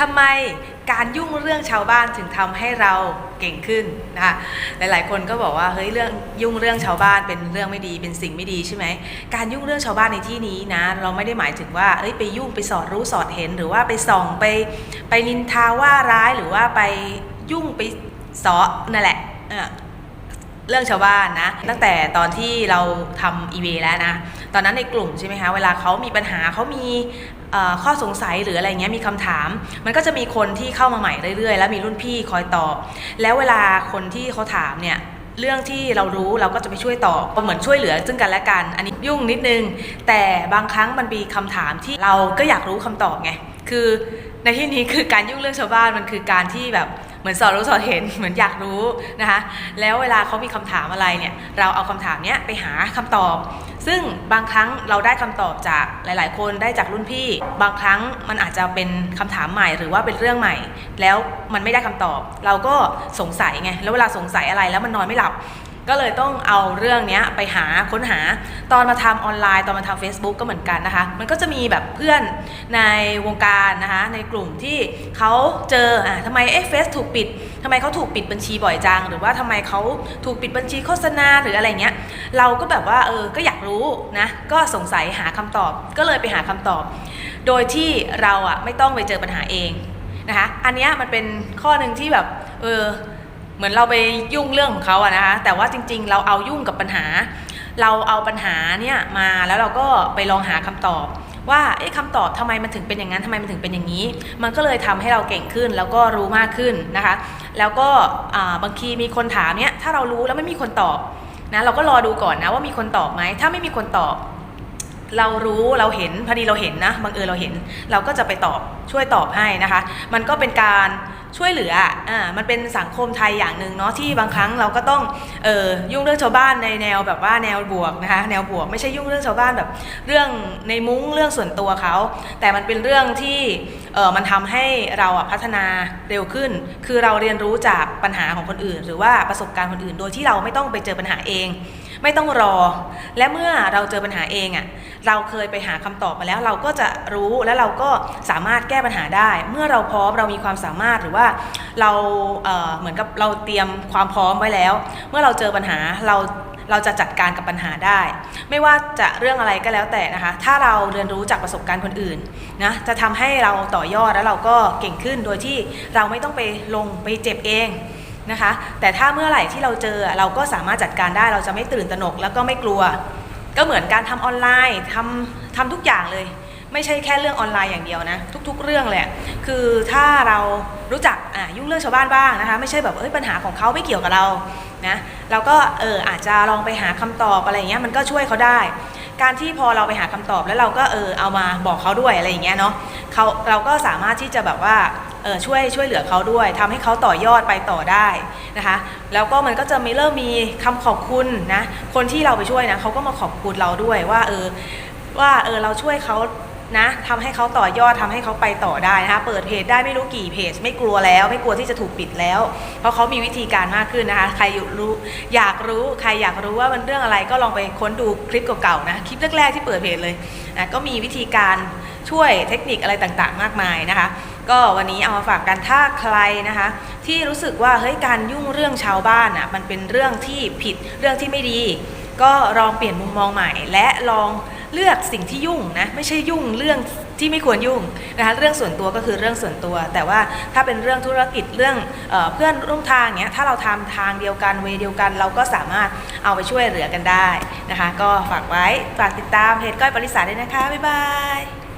ทำไมการยุ่งเรื่องชาวบ้านถึงทำให้เราเก่งขึ้นนะคะหลายๆ คนก็บอกว่าเฮ้ยเรื่องยุ่งเรื่องชาวบ้านเป็นเรื่องไม่ดีเป็นสิ่งไม่ดีใช่ไหมการยุ่งเรื่องชาวบ้านในที่นี้นะเราไม่ได้หมายถึงว่าเอ้ยไปยุ่งไปสอดรู้สอดเห็น หรือว่าไปส่องไปไปนินทาว่าร้ายหรือว่าไปยุ่งไปสอนั่นแหละเรื่องชาวบ้านนะ ตั้งแต่ตอนที่เราทำอีเวแล้วนะ ตอนนั้นในกลุ่มใช่ไหมคะ เวลาเขามีปัญหาเขามี ข้อสงสัยหรืออะไรเงี้ยมีคำถาม มันก็จะมีคนที่เข้ามาใหม่เรื่อยๆ แล้วมีรุ่นพี่คอยตอบ แล้วเวลาคนที่เขาถามเนี่ยเรื่องที่เรารู้เราก็จะไปช่วยตอบเหมือนช่วยเหลือซึ่งกันและกัน อันนี้ยุ่งนิดนึง แต่บางครั้งมันมีคำถามที่เราก็อยากรู้คำตอบไงคือในที่นี้คือการยุ่งเรื่องชาวบ้านมันคือการที่แบบ มือนสอนรู้สอนเห็นเหมือนอยากรู้นะคะแล้วเวลาเขามีคำถามอะไรเนี่ยเราเอาคำถามเนี้ยไปหาคำตอบ ซึ่งบางครั้งเราได้คำตอบจากหลาย ๆ คนได้จากรุ่นพี่ บางครั้งมันอาจจะเป็นคำถามใหม่หรือว่าเป็นเรื่องใหม่ แล้วมันไม่ได้คำตอบ เราก็สงสัยไงแล้วเวลาสงสัยอะไรแล้วมันนอนไม่หลับ ก็เลยต้องเอาเรื่องนี้ไปหาค้นหาตอนมาทำออนไลน์ ตอนมาทำ Facebook ก็เหมือนกันนะคะ มันก็จะมีแบบเพื่อนในวงการนะคะในกลุ่มที่เขาเจออะทำไมเอ๊ะเฟซถูกปิดทำไมเขาถูกปิดบัญชีบ่อยจัง หรือว่าทำไมเขาถูกปิดบัญชีโฆษณาหรืออะไรเงี้ยเราก็แบบว่าเออก็อยากรู้นะก็สงสัยหาคำตอบ ก็เลยไปหาคำตอบ โดยที่เราอะไม่ต้องไปเจอปัญหาเองนะคะอันเนี้ยมันเป็นข้อหนึ่งที่แบบเออ เหมือนเราไปยุ่งเรื่องของเขาอะนะคะแต่ว่าจริงๆ เราเอายุ่งกับปัญหา เราเอาปัญหาเนี่ยมาแล้วเราก็ไปลองหาคำตอบว่าเอ๊ะคำตอบทำไมมันถึงเป็นอย่างนั้นทำไมมันถึงเป็นอย่างนี้ มันก็เลยทำให้เราเก่งขึ้นแล้วก็รู้มากขึ้นนะคะ แล้วก็บางทีมีคนถามเนี่ยถ้าเรารู้แล้วไม่มีคนตอบนะเราก็รอดูก่อนนะว่ามีคนตอบไหมถ้าไม่มีคนตอบ เรารู้เราเห็นพอดีเราเห็นนะบังเอิญเราเห็น เราก็จะไปตอบช่วยตอบให้นะคะ มันก็เป็นการ ช่วยเหลืออ่ามันเป็นสังคมไทยอย่างหนึ่งเนาะที่บางครั้งเราก็ต้องเออยุ่งเรื่องชาวบ้านในแนวแบบว่าแนวบวกนะคะแนวบวกไม่ใช่ยุ่งเรื่องชาวบ้านแบบเรื่องในมุ้งเรื่องส่วนตัวเขา แต่มันเป็นเรื่องที่เออมันทำให้เราอะพัฒนาเร็วขึ้น คือเราเรียนรู้จากปัญหาของคนอื่น หรือว่าประสบการณ์คนอื่น โดยที่เราไม่ต้องไปเจอปัญหาเอง ไม่ต้องรอ และเมื่อเราเจอปัญหาเองอะ่ะเราเคยไปหาคำตอบมาแล้ว เราก็จะรู้และเราก็สามารถแก้ปัญหาได้ เมื่อเราพร้อมเรามีความสามารถหรือว่าเราเเหมือนกับเราเตรียมความพร้อมไว้แล้ว เมื่อเราเจอปัญหาเราเราจะจัดการกับปัญหาได้ ไม่ว่าจะเรื่องอะไรก็แล้วแต่นะคะ ถ้าเราเรียนรู้จากประสบการณ์คนอื่นนะจะทำให้เราต่อยอดแล้วเราก็เก่งขึ้นโดยที่เราไม่ต้องไปลงไปเจ็บเอง นะคะ แต่ถ้าเมื่อไหร่ที่เราเจอเราก็สามารถจัดการได้เราจะไม่ตื่นตระหนกแล้วก็ไม่กลัว ก็เหมือนการทำออนไลน์ทำทำทุกอย่างเลย ไม่ใช่แค่เรื่องออนไลน์อย่างเดียวนะ ทุก ๆ เรื่องเลยอะคือถ้าเรารู้จักอะยุ่งเรื่องชาวบ้านบ้างนะคะ ไม่ใช่แบบเอ้ยปัญหาของเขาไม่เกี่ยวกับเรานะเราก็เอออาจจะลองไปหาคำตอบอะไรเงี้ยมันก็ช่วยเขาได้ การที่พอเราไปหาคำตอบแล้วเราก็เออเอามาบอกเขาด้วยอะไรอย่างเงี้ยเนาะเขาเราก็สามารถที่จะแบบว่า ช่วยช่วยเหลือเขาด้วยทำให้เขาต่อยอดไปต่อได้นะคะ แล้วก็มันก็จะมีเริ่มมีคำขอบคุณนะคนที่เราไปช่วยนะเขาก็มาขอบคุณเราด้วยว่าเออว่าเออเราช่วยเขานะทำให้เขาต่อยอดทำให้เขาไปต่อได้นะคะเปิดเพจได้ไม่รู้กี่เพจ ไม่กลัวแล้ว ไม่กลัวที่จะถูกปิดแล้ว เพราะเขามีวิธีการมากขึ้นนะคะ ใครอยู่รู้อยากรู้ใครอยากรู้ว่ามันเรื่องอะไรก็ลองไปค้นดูคลิปเก่าๆนะคลิปแรกๆที่เปิดเพจเลยนะก็มีวิธีการช่วยเทคนิคอะไรต่างๆ มากมายนะคะ ก็วันนี้เอามาฝากกันถ้าใครนะคะ ที่รู้สึกว่าเฮ้ยการยุ่งเรื่องชาวบ้านอะมันเป็นเรื่องที่ผิดเรื่องที่ไม่ดี ก็ลองเปลี่ยนมุมมองใหม่ และลองเลือกสิ่งที่ยุ่งนะไม่ใช่ยุ่งเรื่องที่ไม่ควรยุ่งนะคะเรื่องส่วนตัวก็คือเรื่องส่วนตัว แต่ว่าถ้าเป็นเรื่องธุรกิจเรื่องเออเพื่อนร่วมทางเนี้ยถ้าเราทำทางเดียวกันเวเดียวกัน เราก็สามารถเอาไปช่วยเหลือกันได้นะคะ ก็ฝากไว้ฝากติดตามเพจก้อยบริษัทด้วยนะคะ บ๊ายบาย